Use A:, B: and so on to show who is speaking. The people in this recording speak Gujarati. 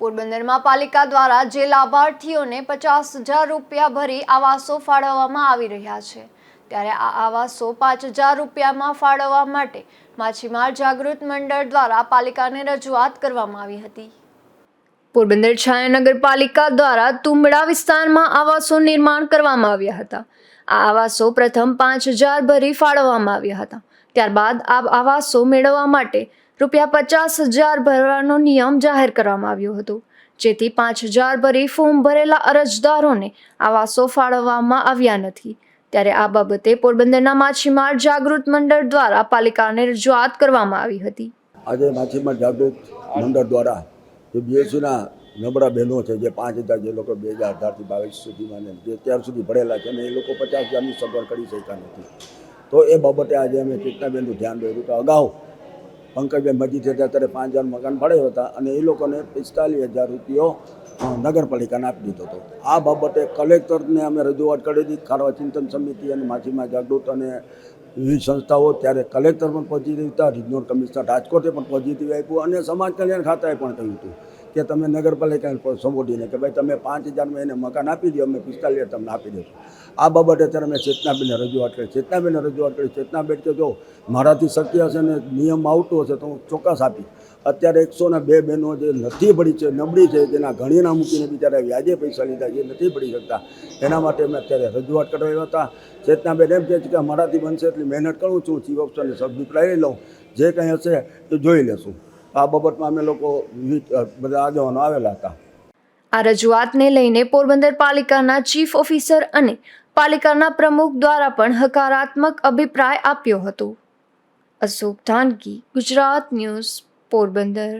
A: પોરબંદરમાં પાલિકા દ્વારા જે લાભાર્થીઓને પચાસ હજાર રૂપિયા ભરી આવાસો ફાળવવામાં આવી રહ્યા છે, ત્યારે આ આવાસો પાંચ હજાર રૂપિયામાં ફાળવવા માટે માછીમાર જાગૃત મંડળ દ્વારા પાલિકાને રજૂઆત કરવામાં આવી હતી. પોરબંદર છાયા નગરપાલિકા દ્વારા તુંબડા વિસ્તારમાં આવાસો નિર્માણ કરવામાં આવ્યા હતા. આ આવાસો પ્રથમ પાંચ હજાર ભરી ફાળવવામાં આવ્યા હતા. ત્યારબાદ આ આવાસો મેળવવા માટે રૂપિયા પચાસ હજાર ભરવાનો નિયમ જાહેર કરવામાં આવ્યો હતો. જેથી પાંચ હજાર ભરી ફોર્મ ભરેલા અરજદારોને આવાસો ફાળવવામાં આવ્યા નથી. ત્યારે આ બાબતે પોરબંદરના માછીમાર જાગૃત મંડળ દ્વારા પાલિકાને રજૂઆત કરવામાં આવી હતી.
B: આજે માછીમાર જાગૃત મંડળ દ્વારા જે બીએસસીના નબળા બહેનો છે, જે પાંચ હજાર જે લોકો બે હજાર અઢારથી બાવીસ સુધીમાં જે ત્યાર સુધી ભરેલા છે અને એ લોકો પચાસ હજારની સગવડ કરી શકતા નથી. તો એ બાબતે આજે અમે કૃષ્ણાબેનનું ધ્યાન દોર્યું કે અગાઉ પંકજભાઈ મજી હતા ત્યારે પાંચ હજાર મકાન ભાડે હતા અને એ લોકોને પિસ્તાલીસ હજાર રૂપિયો નગરપાલિકાને આપી દીધો હતો. આ બાબતે કલેક્ટરને અમે રજૂઆત કરી હતી, ખારવા ચિંતન સમિતિ અને માછીમાર જાગૃત અને વિવિધ સંસ્થાઓ ત્યારે કલેક્ટર પણ પોઝિટિવ હતા રિજનલ કમિશનર રાજકોટે પણ પોઝિટિવ આપ્યું અને સમાજ કલ્યાણ ખાતાએ પણ કહ્યું હતું. કે તમે નગરપાલિકાને સંબોધીને કે ભાઈ તમે પાંચ હજારમાં એને મકાન આપી દો અમે પિસ્તાલીસ તમને આપી દઈશું આ બાબતે અત્યારે મેં ચેતનાબેનને રજૂઆત કરી. ચેતનાબેનને રજૂઆત કરી. ચેતનાબેન કે જો મારાથી શક્ય હશે ને નિયમ આવતો હશે તો હું ચોક્કસ આપી અત્યારે એકસો ને બે બહેનો જે નથી ભળી છે, નબળી છે, તેના ઘણીના મૂકીને બિચારા વ્યાજે પૈસા લીધા જે નથી ભળી શકતા. એના માટે મેં અત્યારે રજૂઆત કરાવ્યા હતા. ચેતનાબેન એમ કહે છે કે મારાથી બનશે એટલી મહેનત કરું છું, ચીફ ઓફિસરને સબમિટ લઈ લઉં. જે કંઈ હશે તો જોઈ લેશું. આ બાબતમાં અમે લોકો બધા આગેવાનો આવેલા હતા.
A: આ રજૂઆતને લઈને પોરબંદર પાલિકાના ચીફ ઓફિસર અને પાલિકાના પ્રમુખ દ્વારા પણ હકારાત્મક અભિપ્રાય આપ્યો હતો. અશોક ધાનકી ગુજરાત ન્યૂઝ, પોરબંદર.